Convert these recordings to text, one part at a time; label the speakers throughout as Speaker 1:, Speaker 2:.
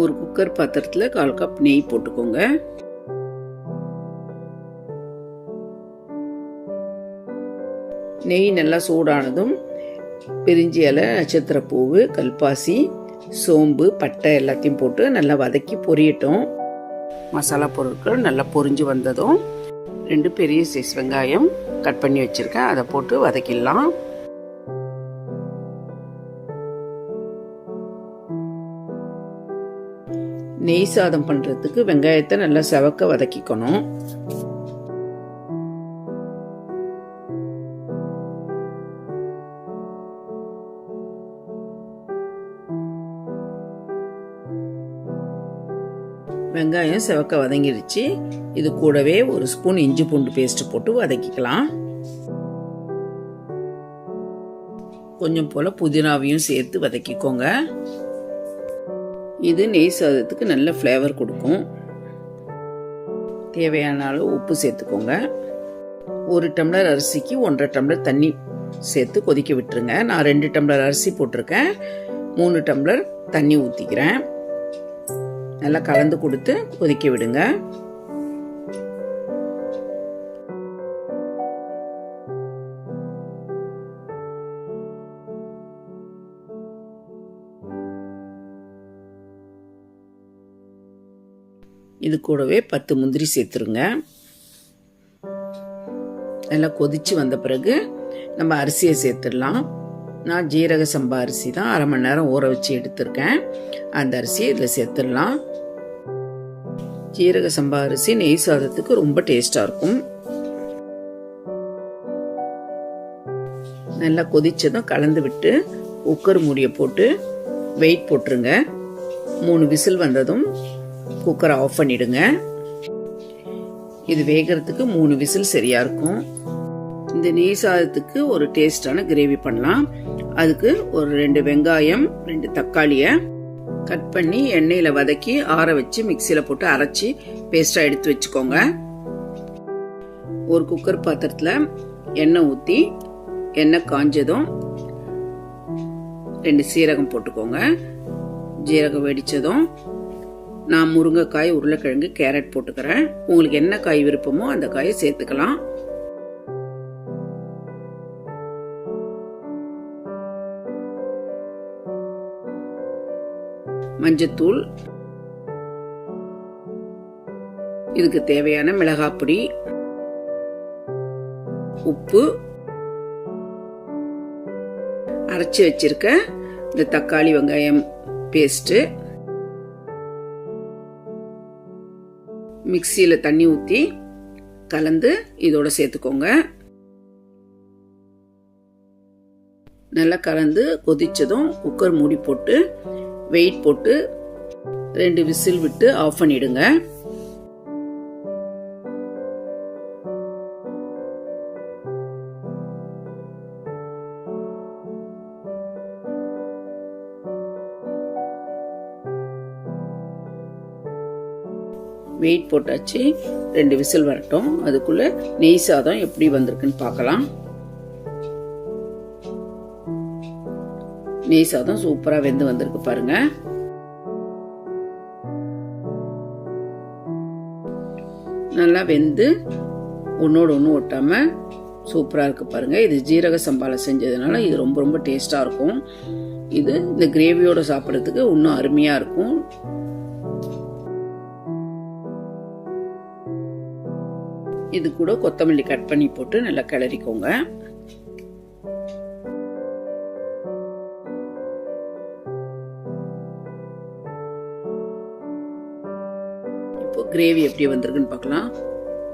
Speaker 1: ஒரு குக்கர் பாத்திரத்தில் கால் கப் நெய் போட்டுக்கோங்க. நெய் நல்லா சூடானதும் பிரிஞ்சி இலை நட்சத்திரப்பூவு கல்பாசி சோம்பு பட்டை எல்லாத்தையும் போட்டு நல்லா வதக்கி பொரியட்டும். மசாலா பொருட்கள் நல்லா பொரிஞ்சு வந்ததும் ரெண்டு பெரிய சைஸ் வெங்காயம் கட் பண்ணி வச்சுருக்கேன். அதை போட்டு வதக்கிடலாம். நெய் சாதம் பண்ணுறதுக்கு வெங்காயத்தை நல்லா செவக்க வதக்கிக்கணும். வெங்காயம் செவக்க வதங்கிடுச்சு. இது கூடவே ஒரு ஸ்பூன் இஞ்சி பூண்டு பேஸ்ட் போட்டு வதக்கிக்கலாம். கொஞ்சம் போல புதினாவையும் சேர்த்து வதக்கிக்கோங்க. இது நெய் சாதத்துக்கு நல்ல ஃப்ளேவர் கொடுக்கும். தேவையான அளவு உப்பு சேர்த்துக்கோங்க. ஒரு டம்ளர் அரிசிக்கு ஒன்றரை டம்ளர் தண்ணி சேர்த்து கொதிக்க விட்டுருங்க. நான் ரெண்டு டம்ளர் அரிசி போட்டிருக்கேன். மூணு டம்ளர் தண்ணி ஊற்றிக்கிறேன் நல்லா கலந்து கொடுத்து கொதிக்க விடுங்க. இது கூடவே பத்து முந்திரி சேர்த்துருங்க. நல்லா கொதிச்சு வந்த பிறகு நம்ம அரிசியை சேர்த்துடலாம். நான் ஜீரக சம்பா அரிசி தான் அரை மணி நேரம் ஊற வச்சு எடுத்திருக்கேன். அந்த அரிசியை இதில் சேர்த்துடலாம். ஜீரக சம்பா அரிசி நெய் சாதத்துக்கு ரொம்ப டேஸ்டாக இருக்கும். நல்லா கொதிச்சதும் கலந்து விட்டு குக்கர் மூடியை போட்டு வெயிட் போட்டுருங்க. மூணு விசில் வந்ததும் குக்கரை ஆஃப் பண்ணிடுங்க. இது வேகிறதுக்கு மூணு விசில் சரியா இருக்கும். இந்த நெய் சாதத்துக்கு ஒரு டேஸ்டான கிரேவி பண்ணலாம். அதுக்கு ஒரு ரெண்டு வெங்காயம் ரெண்டு தக்காளியை கட் பண்ணி எண்ணெயில் வதக்கி ஆற வச்சு மிக்சியில் போட்டு அரைச்சி பேஸ்ட்டாக எடுத்து வச்சுக்கோங்க. ஒரு குக்கர் பாத்திரத்தில் எண்ணெய் ஊற்றி எண்ணெய் காஞ்சதும் ரெண்டு சீரகம் போட்டுக்கோங்க. ஜீரகம் வெடிச்சதும் நான் முருங்கைக்காய் உருளைக்கிழங்கு கேரட் போட்டுக்கிறேன். உங்களுக்கு என்ன காய் விருப்பமோ அந்த காயை சேர்த்துக்கலாம். மஞ்சத்தூள். இதுக்கு தேவையான மிளகாப்பொடி. உப்பு. அரைச்சி வச்சிருக்க இந்த தக்காளி வெங்காயம் பேஸ்ட்டு. மிக்சியில் தண்ணி ஊற்றி கலந்து இதோட சேர்த்துக்கோங்க. நல்லா கலந்து கொதித்ததும் குக்கர் மூடி போட்டு வெயிட் போட்டு ரெண்டு விசில் விட்டு ஆஃப் பண்ணிடுங்க. வெயிட் போட்டாச்சு. ரெண்டு விசில் வரட்டும். அதுக்குள்ள நெய் சாதம் எப்படி வந்திருக்குன்னு பார்க்கலாம். நெய் சாதம் சூப்பரா வெந்து வந்திருக்கு பாருங்க. நல்லா வெந்து ஒன்னோட ஒன்று ஒட்டாம சூப்பராக இருக்கு பாருங்க. இது ஜீரக சம்பால செஞ்சதுனால இது ரொம்ப ரொம்ப டேஸ்டா இருக்கும். இது இந்த கிரேவியோட சாப்பிட்றதுக்கு இன்னும் அருமையா இருக்கும். இது கூட கொத்தமல்லி கட் பண்ணி போட்டு நல்லா கிளறிக்கோங்க. இப்போ கிரேவி எப்படி வந்திருக்குன்னு பார்க்கலாம்.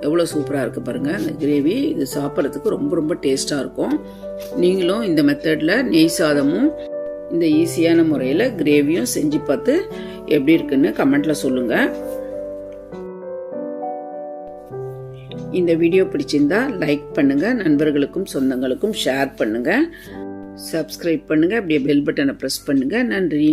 Speaker 1: எவ்வளோ சூப்பராக இருக்குது பாருங்கள் இந்த கிரேவி இது சாப்பிட்றதுக்கு ரொம்ப ரொம்ப டேஸ்ட்டாக இருக்கும். நீங்களும் இந்த மெத்தடில் நெய் சாதமும் இந்த ஈஸியான முறையில் கிரேவியும் செஞ்சு பார்த்து எப்படி இருக்குன்னு கமெண்ட்டில் சொல்லுங்கள் இந்த வீடியோ பிடிச்சிருந்தா லைக் பண்ணுங்க நண்பர்களுக்கும் சொந்தங்களுக்கும் ஷேர் பண்ணுங்க. சப்ஸ்கிரைப் பண்ணுங்க அப்படியே பெல் பட்டனை ப்ரெஸ் பண்ணுங்க. நன்றி.